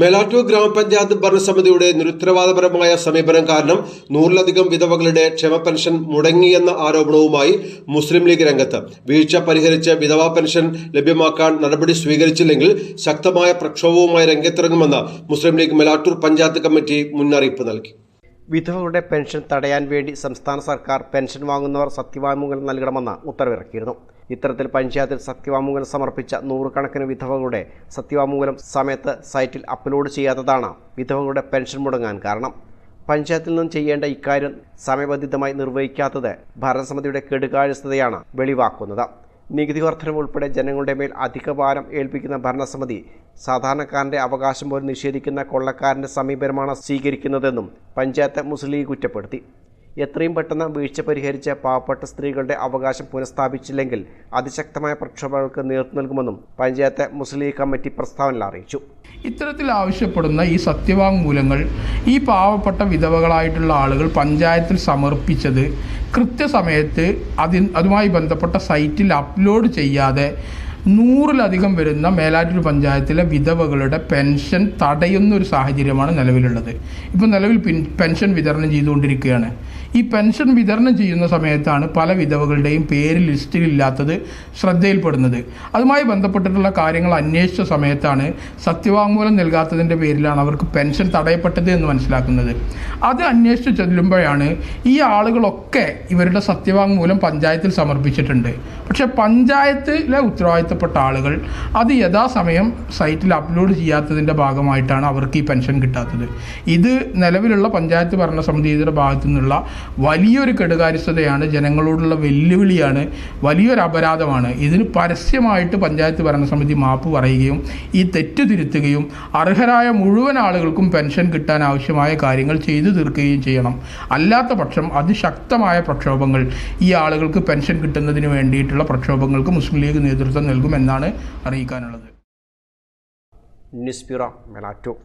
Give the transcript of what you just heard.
മേലാറ്റൂർ ഗ്രാമപഞ്ചായത്ത് ഭരണസമിതിയുടെ നിരുത്തരവാദപരമായ സമീപനം കാരണം നൂറിലധികം വിധവകളുടെ ക്ഷമ പെൻഷൻ മുടങ്ങിയെന്ന ആരോപണവുമായി മുസ്ലിം ലീഗ് രംഗത്ത്. വീഴ്ച പരിഹരിച്ച് വിധവാ പെൻഷൻ ലഭ്യമാക്കാൻ നടപടി സ്വീകരിച്ചില്ലെങ്കിൽ ശക്തമായ പ്രക്ഷോഭവുമായി രംഗത്തിറങ്ങുമെന്ന് മുസ്ലിം ലീഗ് മേലാറ്റൂർ പഞ്ചായത്ത് കമ്മിറ്റി മുന്നറിയിപ്പ് നൽകി. വിധവകളുടെ പെൻഷൻ തടയാൻ വേണ്ടി സംസ്ഥാന സർക്കാർ പെൻഷൻ വാങ്ങുന്നവർ സത്യവാങ്മൂലം നൽകണമെന്ന് ഉത്തരവിറക്കിയിരുന്നു. ഇത്തരത്തിൽ പഞ്ചായത്തിൽ സത്യവാങ്മൂലം സമർപ്പിച്ച നൂറുകണക്കിന് വിധവകളുടെ സത്യവാങ്മൂലം സമയത്ത് സൈറ്റിൽ അപ്ലോഡ് ചെയ്യാത്തതാണ് വിധവകളുടെ പെൻഷൻ മുടങ്ങാൻ കാരണം. പഞ്ചായത്തിൽ നിന്നും ചെയ്യേണ്ട ഇക്കാര്യം സമയബന്ധിതമായി നിർവഹിക്കാത്തത് ഭരണസമിതിയുടെ കെടുകാര്യസ്ഥതയാണ് വെളിവാക്കുന്നത്. നികുതി വർധനം ഉൾപ്പെടെ ജനങ്ങളുടെ മേൽ അധിക ഭാരം ഏൽപ്പിക്കുന്ന ഭരണസമിതി സാധാരണക്കാരന്റെ അവകാശം പോലും നിഷേധിക്കുന്ന കൊള്ളക്കാരന്റെ സമീപനമാണ് സ്വീകരിക്കുന്നതെന്നും പഞ്ചായത്ത് മുസ്ലിം ലീഗ് കുറ്റപ്പെടുത്തി. എത്രയും പെട്ടെന്ന് വീഴ്ച പരിഹരിച്ച് പാവപ്പെട്ട സ്ത്രീകളുടെ അവകാശം പുനഃസ്ഥാപിച്ചില്ലെങ്കിൽ അതിശക്തമായ പ്രക്ഷോഭങ്ങൾക്ക് നേതൃത്വം നൽകുമെന്നും പഞ്ചായത്ത് മുസ്ലിം കമ്മിറ്റി പ്രസ്താവനയിൽ അറിയിച്ചു. ഇത്തരത്തിൽ ആവശ്യപ്പെടുന്ന ഈ സത്യവാങ്മൂലങ്ങൾ ഈ പാവപ്പെട്ട വിധവകളായിട്ടുള്ള ആളുകൾ പഞ്ചായത്തിൽ സമർപ്പിച്ചത് കൃത്യസമയത്ത് അതിൻ അതുമായി ബന്ധപ്പെട്ട സൈറ്റിൽ അപ്ലോഡ് ചെയ്യാതെ നൂറിലധികം വരുന്ന മേലാറ്റൂർ പഞ്ചായത്തിലെ വിധവകളുടെ പെൻഷൻ തടയുന്ന ഒരു സാഹചര്യമാണ് നിലവിലുള്ളത്. ഇപ്പോൾ നിലവിൽ പെൻഷൻ വിതരണം ചെയ്തുകൊണ്ടിരിക്കുകയാണ്. ഈ പെൻഷൻ വിതരണം ചെയ്യുന്ന സമയത്താണ് പല വിധവകളുടെയും പേര് ലിസ്റ്റിലില്ലാത്തത് ശ്രദ്ധയിൽപ്പെടുന്നത്. അതുമായി ബന്ധപ്പെട്ടിട്ടുള്ള കാര്യങ്ങൾ അന്വേഷിച്ച സമയത്താണ് സത്യവാങ്മൂലം നൽകാത്തതിന്റെ പേരിലാണ് അവർക്ക് പെൻഷൻ തടയപ്പെട്ടത് എന്ന് മനസ്സിലാക്കുന്നത്. അത് അന്വേഷിച്ച് ചെല്ലുമ്പോഴാണ് ഈ ആളുകളൊക്കെ ഇവരുടെ സത്യവാങ്മൂലം പഞ്ചായത്തിൽ സമർപ്പിച്ചിട്ടുണ്ട്. പക്ഷേ പഞ്ചായത്തിലെ ഉത്തരവാദിത്തപ്പെട്ട ആളുകൾ അത് യഥാസമയം സൈറ്റിൽ അപ്ലോഡ് ചെയ്യാത്തതിന്റെ ഭാഗമായിട്ടാണ് അവർക്ക് ഈ പെൻഷൻ കിട്ടാത്തത്. ഇത് നിലവിലുള്ള പഞ്ചായത്ത് ഭരണസമിതിയുടെ ഭാഗത്തു നിന്നുള്ള വലിയൊരു കെടുകാര്യസ്ഥതയാണ് ജനങ്ങളോടുള്ള വെല്ലുവിളിയാണ് വലിയൊരു അപരാധമാണ്. ഇതിന് പരസ്യമായിട്ട് പഞ്ചായത്ത് ഭരണസമിതി മാപ്പ് പറയുകയും ഈ തെറ്റ് തിരുത്തുകയും അർഹരായ മുഴുവൻ ആളുകൾക്കും പെൻഷൻ കിട്ടാൻ ആവശ്യമായ കാര്യങ്ങൾ ചെയ്തു തീർക്കുകയും ചെയ്യണം. അല്ലാത്ത പക്ഷം അതിശക്തമായ പ്രക്ഷോഭങ്ങൾ ഈ ആളുകൾക്ക് പെൻഷൻ കിട്ടുന്നതിന് വേണ്ടിയിട്ടുള്ള പ്രക്ഷോഭങ്ങൾക്ക് മുസ്ലിം ലീഗ് നേതൃത്വം നൽകുമെന്നാണ് അറിയിക്കാനുള്ളത്. News bureau Melattur.